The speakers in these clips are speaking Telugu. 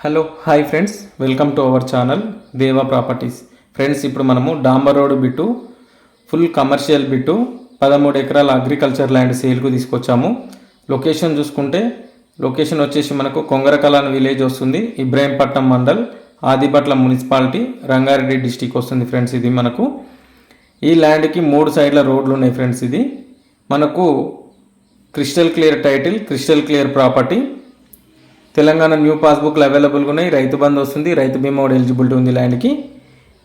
Hello hi friends welcome to our channel Deva properties friends ఇప్పుడు మనము డాంబర్ road bit full commercial bit పదమూడు ఎకరాల అగ్రికల్చర్ ల్యాండ్ సేల్కు తీసుకొచ్చాము. లొకేషన్ చూసుకుంటే లొకేషన్ వచ్చేసి మనకు కొంగరకలాన్ విలేజ్ వస్తుంది ఇబ్రాహీంపట్నం మండల్ ఆదిపట్ల మున్సిపాలిటీ రంగారెడ్డి డిస్టిక్ వస్తుంది ఫ్రెండ్స్ ఇది మనకు. ఈ ల్యాండ్కి మూడు సైడ్ల రోడ్లు ఉన్నాయి ఫ్రెండ్స్ ఇది. మనకు crystal clear title crystal clear property Telangana new పాస్బుక్లు అవైలబుల్గా ఉన్నాయి రైతు బంధు వస్తుంది రైతు బీమా కూడా ఎలిజిబిలిటీ ఉంది ల్యాండ్కి.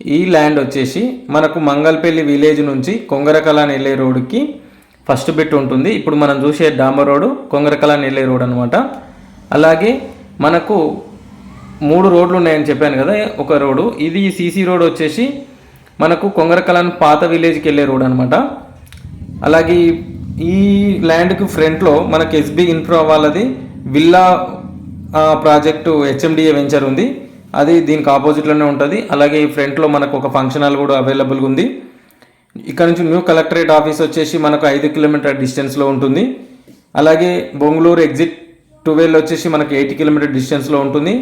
ఈ ల్యాండ్ వచ్చేసి మనకు మంగళపల్లి విలేజ్ నుంచి కొంగరకలాన్ వెళ్ళే రోడ్డుకి ఫస్ట్ బిట్ ఉంటుంది. ఇప్పుడు మనం చూసే డాంబర్ రోడ్ కొంగరకలాన్ వెళ్ళే రోడ్ అనమాట అలాగే మనకు మూడు రోడ్లు ఉన్నాయని చెప్పాను కదా ఒక రోడ్డు. ఇది సీసీ రోడ్ వచ్చేసి మనకు కొంగరకలాన్ పాత విలేజ్కి వెళ్ళే రోడ్ అనమాట అలాగే ఈ- ల్యాండ్కి ఫ్రంట్లో మనకు ఎస్బీ ఇన్ఫ్రా వాళ్ళది విల్లా ప్రాజెక్టు హెచ్ఎండిఏ వెంచర్ ఉంది. అది దీనికి ఆపోజిట్లోనే ఉంటుంది. అలాగే ఈ ఫ్రంట్లో మనకు ఒక ఫంక్షన్ హాల్ కూడా అవైలబుల్గా ఉంది. ఇక్కడ నుంచి న్యూ కలెక్టరేట్ ఆఫీస్ వచ్చేసి మనకు ఐదు కిలోమీటర్ డిస్టెన్స్లో ఉంటుంది. అలాగే బొంగళూరు ఎగ్జిట్ టువెల్ వచ్చేసి మనకు ఎయిటీ కిలోమీటర్ డిస్టెన్స్లో ఉంటుంది.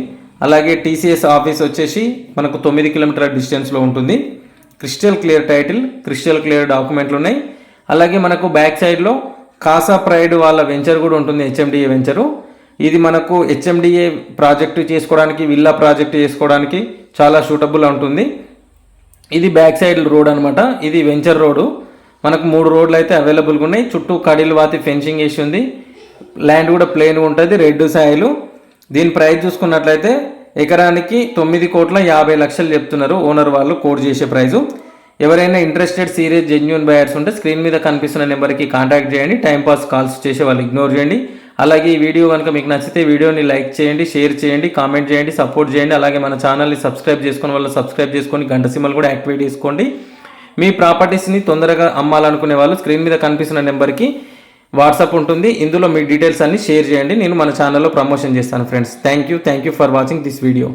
అలాగే టీసీఎస్ ఆఫీస్ వచ్చేసి మనకు తొమ్మిది కిలోమీటర్ల డిస్టెన్స్లో ఉంటుంది. Crystal clear title crystal clear డాక్యుమెంట్లు ఉన్నాయి. అలాగే మనకు బ్యాక్ సైడ్లో కాసా ప్రైడ్ వాళ్ళ వెంచర్ కూడా ఉంటుంది హెచ్ఎండిఏ వెంచరు ఇది మనకు హెచ్ఎండిఏ ప్రాజెక్టు చేసుకోవడానికి విల్లా ప్రాజెక్టు చేసుకోవడానికి చాలా సూటబుల్ ఉంటుంది. ఇది బ్యాక్ సైడ్ రోడ్ అనమాట ఇది వెంచర్ రోడ్డు మనకు మూడు రోడ్లు అయితే అవైలబుల్గా ఉన్నాయి. చుట్టూ కడీలు వాతి ఫెన్సింగ్ వేసి ఉంది. ల్యాండ్ కూడా ప్లెయిన్ ఉంటుంది రెడ్ సాయిలు దీని ప్రైస్ చూసుకున్నట్లయితే ఎకరానికి తొమ్మిది కోట్ల యాభై లక్షలు చెప్తున్నారు ఓనర్ వాళ్ళు కోడ్ చేసే ప్రైజు ఎవరైనా ఇంట్రెస్టెడ్ సీరియస్ జెన్యున్ బయర్స్ ఉంటే స్క్రీన్ మీద కనిపిస్తున్న నెంబర్కి కాంటాక్ట్ చేయండి. టైంపాస్ కాల్స్ చేసే వాళ్ళు ఇగ్నోర్ చేయండి. అలాగే ఈ వీడియో కనుక మీకు నచ్చితే వీడియోని లైక్ చేయండి షేర్ చేయండి కామెంట్ చేయండి సపోర్ట్ చేయండి. అలాగే మన ఛానల్ని సబ్స్క్రైబ్ చేసుకున్న వాళ్ళు సబ్స్క్రైబ్ చేసుకొని గంట సిమ్మలు కూడా యాక్టివేట్ చేసుకోండి. మీ ప్రాపర్టీస్ని తొందరగా అమ్మాలనుకునే వాళ్ళు స్క్రీన్ మీద కనిపిస్తున్న నెంబర్కి వాట్సాప్ ఉంటుంది. ఇందులో మీ డీటెయిల్స్ అన్ని షేర్ చేయండి. నేను మన ఛానల్లో ప్రమోషన్ చేస్తాను friends. Thank you. Thank you for watching this video.